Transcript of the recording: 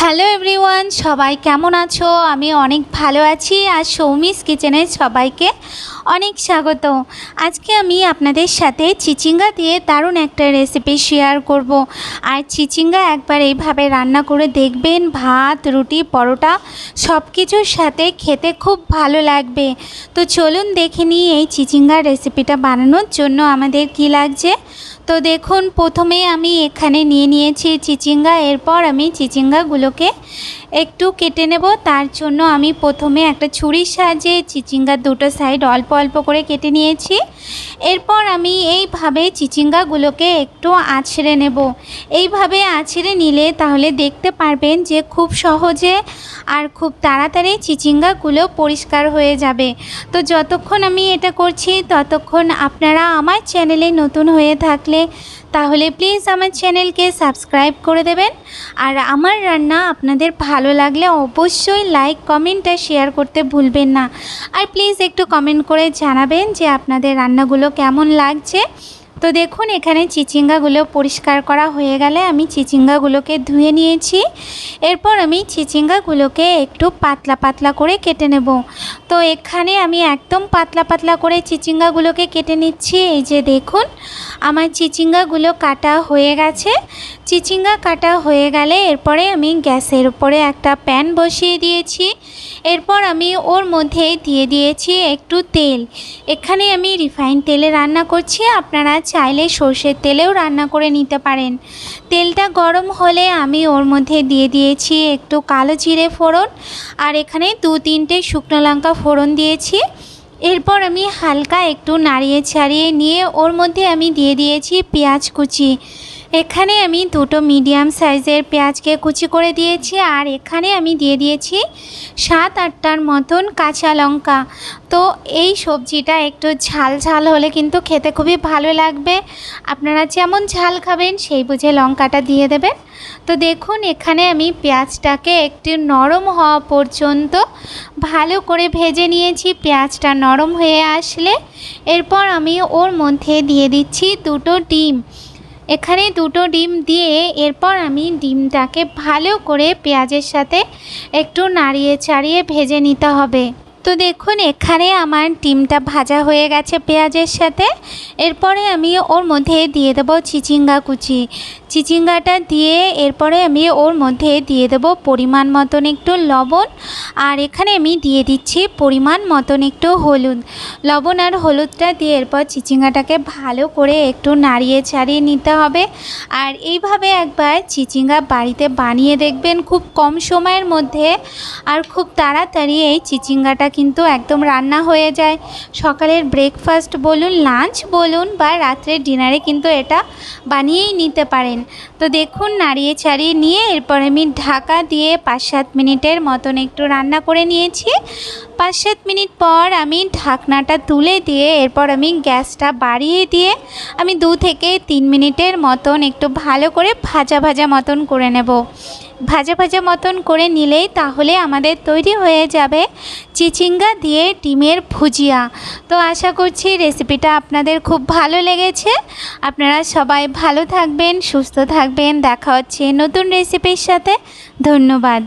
Hello everyone, সবাই কেমন আছো? আমি অনেক ভালো আছি আর সৌমিস কিচেনে সবাইকে অনেক স্বাগত। আজকে আমি আপনাদের সাথে চিচিঙ্গা দিয়ে দারুণ একটা রেসিপি শেয়ার করব। আর চিচিঙ্গা একবার এইভাবে রান্না করে দেখবেন, ভাত, রুটি, পরোটা সব কিছুর সাথে খেতে খুব ভালো লাগবে। তো চলুন দেখে নিই এই চিচিঙ্গার রেসিপিটা বানানোর জন্য আমাদের কি লাগছে। তো দেখুন, প্রথমে আমি এখানে নিয়ে নিয়েছি চিচিঙ্গা, এরপর আমি চিচিঙ্গাগুলোকে একটু কেটে নেব। তার জন্য আমি প্রথমে একটা ছুরির সাহায্যে চিচিঙ্গার দুটো সাইড অল্প অল্প করে কেটে নিয়েছি। এরপর আমি এইভাবে চিচিঙ্গাগুলোকে একটু আছড়ে নেব। এইভাবে আছড়ে নিলে তাহলে দেখতে পারবেন যে খুব সহজে আর খুব তাড়াতাড়ি চিচিঙ্গাগুলো পরিষ্কার হয়ে যাবে। তো যতক্ষণ আমি এটা করছি, ততক্ষণ আপনারা আমার চ্যানেলে নতুন হয়ে থাকলে তাহলে প্লিজ আমার চ্যানেলকে সাবস্ক্রাইব করে দেবেন। আর আমার রান্না আপনাদের ভালো লাগলে অবশ্যই লাইক কমেন্ট আর শেয়ার করতে ভুলবেন না। আর প্লিজ একটু কমেন্ট করে জানাবেন যে আপনাদের রান্নাগুলো কেমন লাগছে। তো দেখুন, এখানে চিচিঙ্গাগুলো পরিষ্কার করা হয়ে গেলে আমি চিচিঙ্গাগুলোকে ধুয়ে নিয়েছি। এরপর আমি চিচিঙ্গাগুলোকে একটু পাতলা পাতলা করে কেটে নেব। তো এখানে আমি একদম পাতলা পাতলা করে চিচিঙ্গাগুলোকে কেটে নিচ্ছি। এই যে দেখুন, আমার চিচিঙ্গাগুলো কাটা হয়ে গেছে। চিচিঙ্গা কাটা হয়ে গেলে এরপরে আমি গ্যাসের উপরে একটা প্যান বসিয়ে দিয়েছি। এরপর আমি ওর মধ্যে দিয়ে দিয়েছি একটু তেল। এখানে আমি রিফাইন তেলে রান্না করছি। আপনারা চাইলে সর্ষের তেলেও রান্না করে নিতে পারেন। তেলটা গরম হলে আমি ওর মধ্যে দিয়ে দিয়েছি একটু কালো জিরে ফোড়ন আর এখানে দু তিনটে শুকনো লঙ্কা ফোড়ন দিয়েছি। এরপর আমি হালকা একটু নাড়িয়ে ছাড়িয়ে নিয়ে ওর মধ্যে আমি দিয়ে দিয়েছি পেঁয়াজ কুচি। এখানে আমি দুটো মিডিয়াম সাইজের পেঁয়াজকে কুচি করে দিয়েছি আর এখানে আমি দিয়ে দিয়েছি সাত আটটার মতন কাঁচা লঙ্কা। তো এই সবজিটা একটু ঝাল ঝাল হলে কিন্তু খেতে খুবই ভালো লাগবে। আপনারা যেমন ঝাল খাবেন সেই বুঝে লঙ্কাটা দিয়ে দেবেন। তো দেখুন, এখানে আমি পেঁয়াজটাকে একটু নরম হওয়া পর্যন্ত ভালো করে ভেজে নিয়েছি। পেঁয়াজটা নরম হয়ে আসলে এরপর আমি ওর মধ্যে দিয়ে দিচ্ছি দুটো ডিম। এখানে দুটো ডিম দিয়ে এরপর আমি ডিমটাকে ভালো করে পেঁয়াজের সাথে একটু নাড়িয়ে চাড়িয়ে ভেজে নিতে হবে। তো দেখুন, এখানে আমার ডিমটা ভাজা হয়ে গেছে পেঁয়াজের সাথে। এরপরে আমি ওর মধ্যে দিয়ে দেবো চিচিঙ্গা কুচি। চিচিঙ্গাটা দিয়ে এরপরে আমি ওর মধ্যে দিয়ে দেব পরিমাণ মতন একটু লবণ। আর এখানে আমি দিয়ে দিচ্ছি পরিমাণ মতন একটু হলুদ। লবণ আর হলুদটা দিয়ে এরপর চিচিঙ্গাটাকে ভালো করে একটু নাড়িয়ে ছাড়িয়ে নিতে হবে। আর এইভাবে একবার চিচিঙ্গা বাড়িতে বানিয়ে দেখবেন খুব কম সময়ের মধ্যে। আর খুব তাড়াতাড়ি এই চিচিঙ্গাটা কিন্তু একদম রান্না হয়ে যায়। সকালের ব্রেকফাস্ট বলুন লাঞ্চ বলুন বা রাত্রের ডিনারে কিন্তু এটা বানিয়েই নিতে পারেন। তো দেখুন, নাড়িয়ে ছাড়িয়ে নিয়ে এরপর আমি ঢাকা দিয়ে পাঁচ সাত মিনিটের মতন একটু রান্না করে নিয়েছি। পাঁচ সাত মিনিট পর আমি ঢাকনাটা তুলে দিয়ে এরপর আমি গ্যাসটা বাড়িয়ে দিয়ে আমি দু থেকে তিন মিনিটের মতন একটু ভালো করে ভাজা ভাজা মতন করে নেব। ভাজা ভাজা মতন করে নিলেই তাহলে আমাদের তৈরি হয়ে যাবে চিচিঙ্গা দিয়ে ডিমের ভুজিয়া। তো আশা করছি রেসিপিটা আপনাদের খুব ভালো লেগেছে। আপনারা সবাই ভালো থাকবেন, সুস্থ থাকবেন। দেখা হচ্ছে নতুন রেসিপির সাথে। ধন্যবাদ।